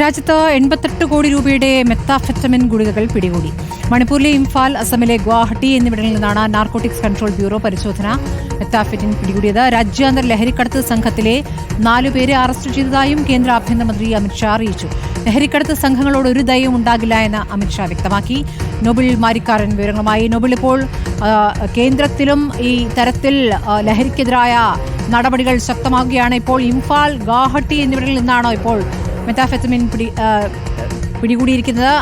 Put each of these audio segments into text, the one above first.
രാജ്യത്ത് എൺപത്തെട്ട് കോടി രൂപയുടെ മെത്താഫെറ്റമിൻ ഗുളികകൾ പിടികൂടി. മണിപ്പൂരിലെ ഇംഫാൽ അസമിലെ ഗുവാഹട്ടി എന്നിവിടങ്ങളിൽ നിന്നാണ് നാർക്കോട്ടിക്സ് കൺട്രോൾ ബ്യൂറോ പരിശോധന മെത്താഫെറ്റിൻ പിടികൂടിയത്. രാജ്യാന്തര ലഹരിക്കടത്ത് സംഘത്തിലെ നാലുപേരെ അറസ്റ്റ് ചെയ്തതായും കേന്ദ്ര ആഭ്യന്തരമന്ത്രി അമിത്ഷാ അറിയിച്ചു. ലഹരിക്കടത്ത് സംഘങ്ങളോട് ഒരു ദയവും ഉണ്ടാകില്ല എന്ന് അമിത്ഷാ വ്യക്തമാക്കി. നൊബിൾ മാരിക്കാരൻ വിവരങ്ങളുമായി. നൊബിൾ ഇപ്പോൾ കേന്ദ്രത്തിലും ഈ തരത്തിൽ ലഹരിക്കെതിരായ നടപടികൾ ശക്തമാകുകയാണ് ഇപ്പോൾ ഇംഫാൽ ഗുവാഹട്ടി എന്നിവിടങ്ങളിൽ നിന്നാണോ ഇപ്പോൾ മെത്താഫെത്തമിൻ പിടി പിടികൂടിയിരിക്കുന്നത്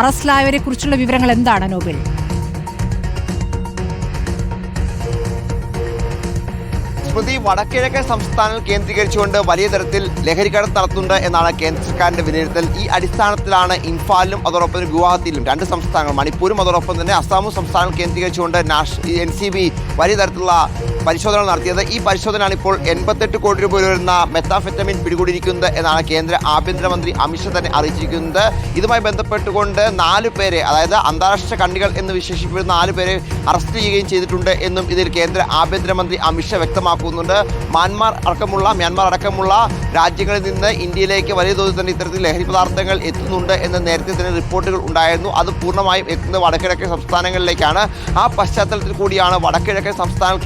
അറസ്റ്റിലായവരെ കുറിച്ചുള്ള വിവരങ്ങൾ എന്താണ് നോബിൾ? സ്മൃതി വടക്കിഴക്കൻ സംസ്ഥാനങ്ങൾ കേന്ദ്രീകരിച്ചുകൊണ്ട് വലിയ തരത്തിൽ ലഹരിക്കടത്ത് നടത്തുന്നുണ്ട് എന്നാണ് കേന്ദ്ര സർക്കാരിന്റെ വിലയിരുത്തൽ. ഈ അടിസ്ഥാനത്തിലാണ് ഇംഫാലിലും അതോടൊപ്പം തന്നെ ഗുവാഹത്തിയിലും രണ്ട് സംസ്ഥാനങ്ങൾ മണിപ്പൂരും അതോടൊപ്പം തന്നെ അസാമും സംസ്ഥാനങ്ങൾ കേന്ദ്രീകരിച്ചുകൊണ്ട് എൻ സി ബി വലിയ തരത്തിലുള്ള പരിശോധന നടത്തിയത്. ഈ പരിശോധനയാണ് ഇപ്പോൾ എൺപത്തെട്ട് കോടി രൂപ വരുന്ന മെത്താഫെറ്റമിൻ പിടികൂടിയിരിക്കുന്നത് എന്നാണ് കേന്ദ്ര ആഭ്യന്തരമന്ത്രി അമിത്ഷാ തന്നെ അറിയിച്ചിരിക്കുന്നത്. ഇതുമായി ബന്ധപ്പെട്ടുകൊണ്ട് നാല് പേരെ അതായത് അന്താരാഷ്ട്ര കണ്ണികൾ എന്ന് വിശേഷിപ്പിക്കുന്ന നാല് പേരെ അറസ്റ്റ് ചെയ്യുകയും ചെയ്തിട്ടുണ്ട് എന്നും ഇതിൽ കേന്ദ്ര ആഭ്യന്തരമന്ത്രി അമിത്ഷാ വ്യക്തമാക്കുന്നുണ്ട്. മ്യാൻമാർ അടക്കമുള്ള മ്യാൻമാർ അടക്കമുള്ള രാജ്യങ്ങളിൽ നിന്ന് ഇന്ത്യയിലേക്ക് വലിയ തോതിൽ തന്നെ ഇത്തരത്തിൽ ലഹരി പദാർത്ഥങ്ങൾ എത്തുന്നുണ്ട് എന്ന് നേരത്തെ തന്നെ റിപ്പോർട്ടുകൾ ഉണ്ടായിരുന്നു. അത് പൂർണമായും എത്തുന്നത് വടക്കിഴക്കൻ സംസ്ഥാനങ്ങളിലേക്കാണ്. ആ പശ്ചാത്തലത്തിൽ കൂടിയാണ് വടക്കിഴക്കൻ സംസ്ഥാനങ്ങൾ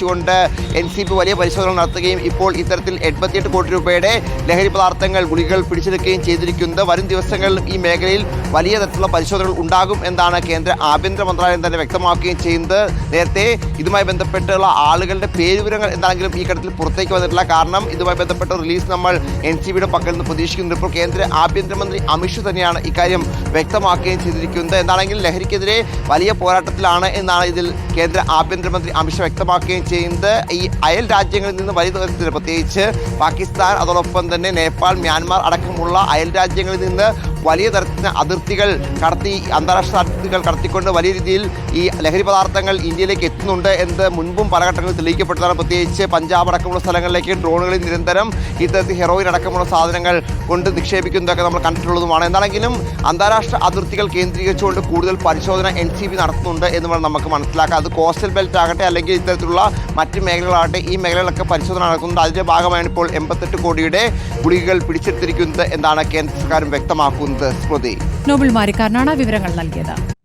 കേന്ദ്രീകരിച്ചുകൊണ്ട് എൻ സി പി വലിയ പരിശോധന നടത്തുകയും ഇപ്പോൾ ഇത്തരത്തിൽ എൺപത്തിയെട്ട് കോടി രൂപയുടെ ലഹരി പദാർത്ഥങ്ങൾ ഗുളികൾ പിടിച്ചെടുക്കുകയും ചെയ്തിരിക്കുന്നത് വരും ദിവസങ്ങളിൽ ഈ മേഖലയിൽ വലിയ തരത്തിലുള്ള പരിശോധനകൾ ഉണ്ടാകും എന്നാണ് കേന്ദ്ര ആഭ്യന്തര മന്ത്രാലയം തന്നെ വ്യക്തമാക്കുകയും ചെയ്യുന്നത്. നേരത്തെ ഇതുമായി ബന്ധപ്പെട്ടുള്ള ആളുകളുടെ പേരുവിവരങ്ങൾ എന്താണെങ്കിലും ഈ ഘട്ടത്തിൽ പുറത്തേക്ക് വന്നിട്ടില്ല. കാരണം ഇതുമായി ബന്ധപ്പെട്ട റിലീസ് നമ്മൾ എൻ സി ബിയുടെ പക്കൽ നിന്ന് പ്രതീക്ഷിക്കുന്നുണ്ട്. ഇപ്പോൾ കേന്ദ്ര ആഭ്യന്തരമന്ത്രി അമിത്ഷാ തന്നെയാണ് ഇക്കാര്യം വ്യക്തമാക്കുകയും ചെയ്തിരിക്കുന്നത്. എന്താണെങ്കിലും ലഹരിക്കെതിരെ വലിയ പോരാട്ടത്തിലാണ് എന്നാണ് ഇതിൽ കേന്ദ്ര ആഭ്യന്തരമന്ത്രി അമിത്ഷാ വ്യക്തമാക്കുകയും ചെയ്യുന്നത് ഈ അയൽ രാജ്യങ്ങളിൽ നിന്ന് വലിയ തരത്തിൽ പ്രത്യേകിച്ച് പാകിസ്ഥാൻ അതോടൊപ്പം തന്നെ നേപ്പാൾ മ്യാൻമാർ അടക്കമുള്ള അയൽ രാജ്യങ്ങളിൽ നിന്ന് വലിയ തരത്തിന് അതിർത്തികൾ കടത്തി അന്താരാഷ്ട്ര അതിർത്തികൾ കടത്തിക്കൊണ്ട് വലിയ രീതിയിൽ ഈ ലഹരി പദാർത്ഥങ്ങൾ ഇന്ത്യയിലേക്ക് എത്തുന്നുണ്ട് എന്ന് മുൻപും പല ഘട്ടങ്ങളിൽ തെളിയിക്കപ്പെട്ടതാണ്. പ്രത്യേകിച്ച് പഞ്ചാബ് അടക്കമുള്ള സ്ഥലങ്ങളിലേക്ക് ഡ്രോണുകളിൽ നിരന്തരം ഇത്തരത്തിൽ ഹെറോയിൻ അടക്കമുള്ള സാധനങ്ങൾ കൊണ്ട് നിക്ഷേപിക്കുന്നതൊക്കെ നമ്മൾ കണ്ടിട്ടുള്ളതുമാണ്. എന്താണെങ്കിലും അന്താരാഷ്ട്ര അതിർത്തികൾ കേന്ദ്രീകരിച്ചുകൊണ്ട് കൂടുതൽ പരിശോധന എൻ സി ബി നടത്തുന്നുണ്ട് എന്ന് വേണം നമുക്ക് മനസ്സിലാക്കാം അത് കോസ്റ്റൽ ബെൽറ്റ് ആകട്ടെ അല്ലെങ്കിൽ ഇത്തരത്തിലുള്ള മറ്റ് മേഖലകളാകട്ടെ ഈ മേഖലകളൊക്കെ പരിശോധന നടക്കുന്നുണ്ട് അതിന്റെ ഭാഗമായാണ് ഇപ്പോൾ എൺപത്തെട്ട് കോടിയുടെ ഗുളികകൾ പിടിച്ചെടുത്തിരിക്കുന്നത് എന്നാണ് കേന്ദ്ര സർക്കാരും വ്യക്തമാക്കുന്നത്. സ്മൃതി. നോബിൾ വിവരങ്ങൾ നൽകിയത്.